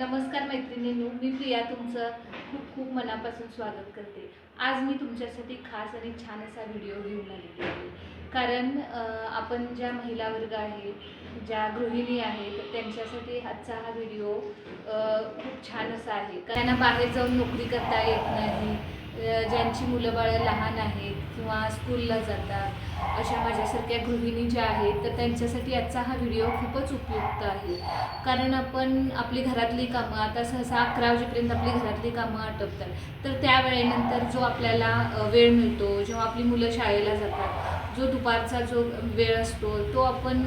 नमस्कार मैत्रिणींनो मी प्रिया तुमचं खूप खूप मनापासून स्वागत करते. आज मी तुमच्यासाठी खास आणि छान असा व्हिडिओ घेऊन आलेली आहे. कारण आपण ज्या महिला वर्ग आहे ज्या गृहिणी आहेत त्यांच्यासाठी आजचा हा व्हिडिओ खूप छान असा आहे. कारण त्यांना बाहेर जाऊन नोकरी करता येत नाही. ज्यांची मुलं बाळं लहान आहेत किंवा स्कूलला जातात अशा माझ्यासारख्या गृहिणी ज्या आहेत तर त्यांच्यासाठी आजचा हा व्हिडिओ खूपच उपयुक्त आहे. कारण आपण आपली घरातली कामं आता सहसा अकरा वाजेपर्यंत आपली घरातली कामं आटपतात. तर त्या वेळेनंतर जो आपल्याला वेळ मिळतो जेव्हा आपली मुलं शाळेला जातात जो दुपारचा जो वेळ असतो तो आपण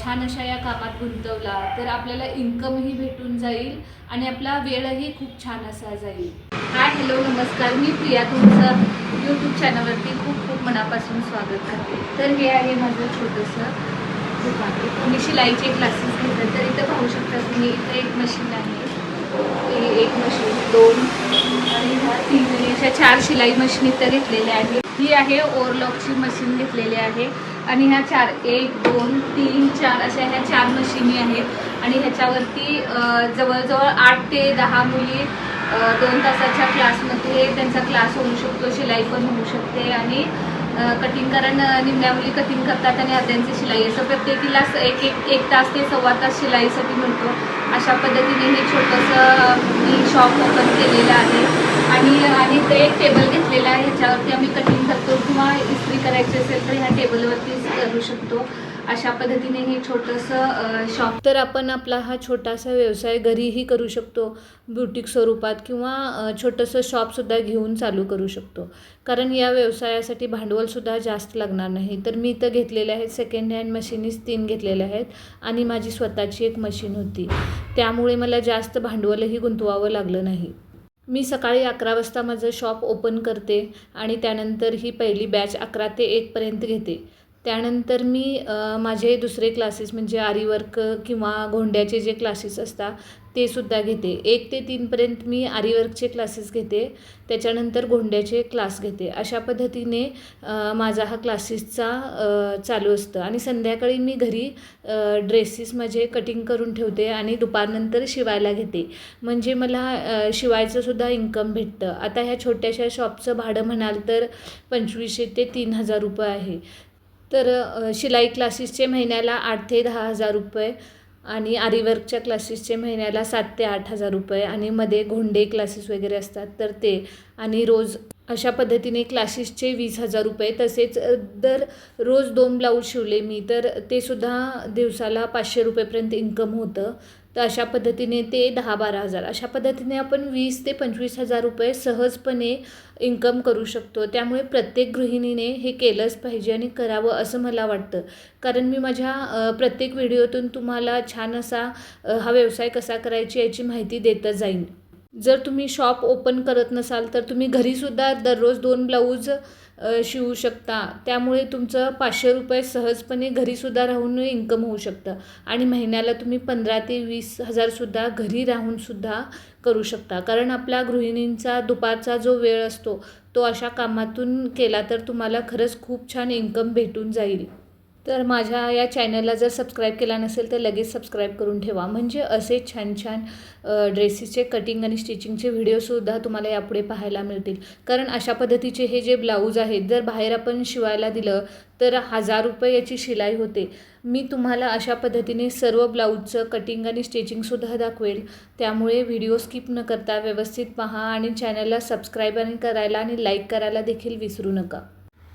छान अशा या कामात गुंतवला तर आपल्याला इन्कमही भेटून जाईल आणि आपला वेळही खूप छान असा जाईल. हाय हॅलो नमस्कार. मी प्रिया तुमचं यूट्यूब चॅनलवरती खूप खूप मनापासून स्वागत करते. तर हे आहे माझं छोटंसं दुकान. मी शिलाईचे क्लासेस घेतात तर इथं पाहू शकता तुम्ही इथं एक मशीन आहे. एक मशीन दोन अशा चार शिलाई मशीन इथं घेतलेल्या आहेत. ही आहे ओरलॉकची मशीन घेतलेली आहे. आणि ह्या चार एक दोन तीन चार अशा ह्या चार मशिनी आहेत. आणि ह्याच्यावरती जवळजवळ आठ ते दहा मुली दोन तासाच्या क्लासमध्ये त्यांचा क्लास होऊ शकतो शिलाई पण होऊ शकते. आणि कटिंग कारण निम्म्या मुली कटिंग करतात आणि अर्ध्यांची शिलाई असं प्रत्येकीला एक एक एक तास ते सव्वा तास शिलाईसाठी म्हणतो अशा पद्धतीने हे छोटंसं मी शॉप ओपन केलेलं आहे. आणि आणि ते एक टेबल घेतलेला आहे ह्याच्यावरती आम्ही कटिंग करतो किंवा इस्त्री करायची असेल तर ह्या टेबलवरतीच करू शकतो. अशा पद्धतीने हे छोटंसं शॉप तर आपण आपला हा छोटासा व्यवसाय घरीही करू शकतो ब्युटिक स्वरूपात किंवा छोटंसं शॉपसुद्धा घेऊन चालू करू शकतो. कारण या व्यवसायासाठी भांडवलसुद्धा जास्त लागणार नाही. तर मी इथं घेतलेले आहेत सेकंड हँड मशीनीच तीन घेतलेल्या आहेत आणि माझी स्वतःची एक मशीन होती. त्यामुळे मला जास्त भांडवलही गुंतवावं लागलं नाही. मी सकाळी अकरा वाजता माझं शॉप ओपन करते आणि त्यानंतर ही पहिली बॅच अकरा ते एकपर्यंत घेते. त्यानंतर मी माझे दुसरे क्लासेस म्हणजे आरीवर्क किंवा घोंड्याचे जे क्लासेस असतात ते सुद्धा घेते. एक ते तीनपर्यंत मी आरीवर्कचे क्लासेस घेते. त्याच्यानंतर गोंड्याचे क्लास घेते. अशा पद्धतीने माझा हा क्लासेसचा चालू असतं. आणि संध्याकाळी मी घरी ड्रेसेस माझे कटिंग करून ठेवते आणि दुपारनंतर शिवायला घेते. म्हणजे मला शिवायचंसुद्धा इन्कम भेटतं. आता ह्या छोट्याशा शॉपचं भाडं म्हणाल तर पंचवीसशे ते तीन हजार रुपये आहे. तर शिलाई क्लासेसचे महिन्याला आठ ते दहा हजार रुपये आणि आरीवर्कच्या क्लासेसचे महिन्याला सात ते आठ हजार रुपये आणि मध्ये घोंडे क्लासेस वगैरे असतात तर ते. आणि रोज अशा पद्धतीने क्लासेसचे वीस हजार रुपये. तसेच दर रोज दोन ब्लाऊज शिवले मी तर ते सुद्धा दिवसाला पाचशे रुपयेपर्यंत इन्कम होतं. तर अशा पद्धतीने ते दहा बारा हजार अशा पद्धतीने आपण वीस ते पंचवीस हजार रुपये सहजपणे इन्कम करू शकतो. त्यामुळे प्रत्येक गृहिणीने हे केलंच पाहिजे आणि करावं असं मला वाटतं. कारण मी माझ्या प्रत्येक व्हिडिओतून तुम्हाला छान असा हा व्यवसाय कसा करायची याची माहिती देतच जाईन. जर तुम्ही शॉप ओपन करत नसाल तर तुम्ही घरीसुद्धा दररोज दोन ब्लाऊज शिवू शकता. त्यामुळे तुमचं पाचशे रुपये सहजपणे घरीसुद्धा राहून इन्कम होऊ शकतं. आणि महिन्याला तुम्ही पंधरा ते वीस हजारसुद्धा घरी राहूनसुद्धा करू शकता. कारण आपल्या गृहिणींचा दुपारचा जो वेळ असतो तो अशा कामातून केला तर तुम्हाला खरंच खूप छान इन्कम भेटून जाईल. तर माझ्या या चॅनलला जर सबस्क्राईब केला नसेल तर लगेच सबस्क्राईब करून ठेवा. म्हणजे असे छान छान ड्रेसेसचे कटिंग आणि स्टिचिंगचे व्हिडिओसुद्धा तुम्हाला यापुढे पाहायला मिळतील. कारण अशा पद्धतीचे हे जे ब्लाऊज आहेत जर बाहेर आपण शिवायला दिलं तर हजार रुपये याची शिलाई होते. मी तुम्हाला अशा पद्धतीने सर्व ब्लाऊजचं कटिंग आणि स्टिचिंगसुद्धा दाखवेल. त्यामुळे व्हिडिओ स्किप न करता व्यवस्थित पहा आणि चॅनलला सबस्क्राईब आणि करायला आणि लाईक करायला देखील विसरू नका.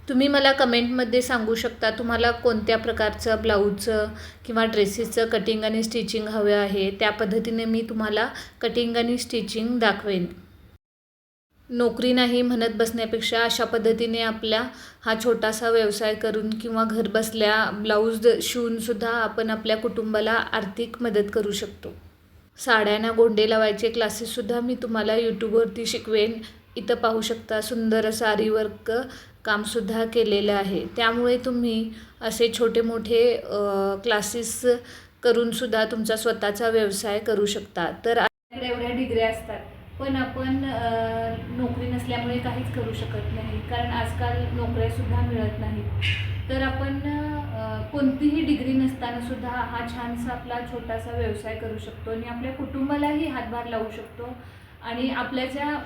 तुम्ही मला कमेंटमध्ये सांगू शकता तुम्हाला कोणत्या प्रकारचं ब्लाऊजचं किंवा ड्रेसेसचं कटिंग आणि स्टिचिंग हवं आहे? त्या पद्धतीने मी तुम्हाला कटिंग आणि स्टिचिंग दाखवेन. नोकरी नाही म्हणत बसण्यापेक्षा अशा पद्धतीने आपल्या हा छोटासा व्यवसाय करून किंवा घरबसल्या ब्लाऊज शिवूनसुद्धा आपण आपल्या कुटुंबाला आर्थिक मदत करू शकतो. साड्यांना गोंडे लावायचे क्लासेससुद्धा मी तुम्हाला यूट्यूबवरती शिकवेन. इथं पाहू शकता सुंदर असं आरीवर्क कामसुद्धा केलेलं आहे. त्यामुळे तुम्ही असे छोटे मोठे क्लासेस करूनसुद्धा तुमचा स्वतःचा व्यवसाय करू शकता. तर एवढ्या डिग्र्या असतात पण आपण नोकरी नसल्यामुळे काहीच करू शकत नाही. कारण आजकाल नोकऱ्यासुद्धा मिळत नाहीत. तर आपण कोणतीही डिग्री नसताना सुद्धा हा छानसा आपला छोटासा व्यवसाय करू शकतो आणि आपल्या कुटुंबालाही हातभार लावू शकतो. आणि आपल्या ज्या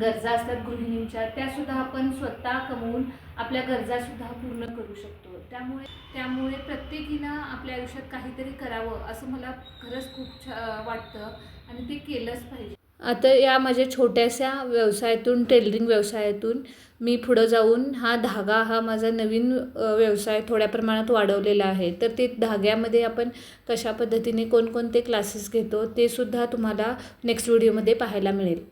गरजा असतात गृहिणींच्या त्यासुद्धा आपण स्वतः कमवून आपल्या गरजासुद्धा पूर्ण करू शकतो. त्यामुळे त्यामुळे प्रत्येकीनं आपल्या आयुष्यात काहीतरी करावं असं मला खरंच खूप छ वाटतं आणि ते केलंच पाहिजे. आता या माझ्या छोट्याशा व्यवसायातून टेलरिंग व्यवसायातून मी पुढं जाऊन हा धागा हा माझा नवीन व्यवसाय थोड्या प्रमाणात वाढवलेला आहे. तर ते धाग्यामध्ये आपण कशा पद्धतीने कोणकोणते क्लासेस घेतो ते सुद्धा तुम्हाला नेक्स्ट व्हिडिओमध्ये पाहायला मिळेल.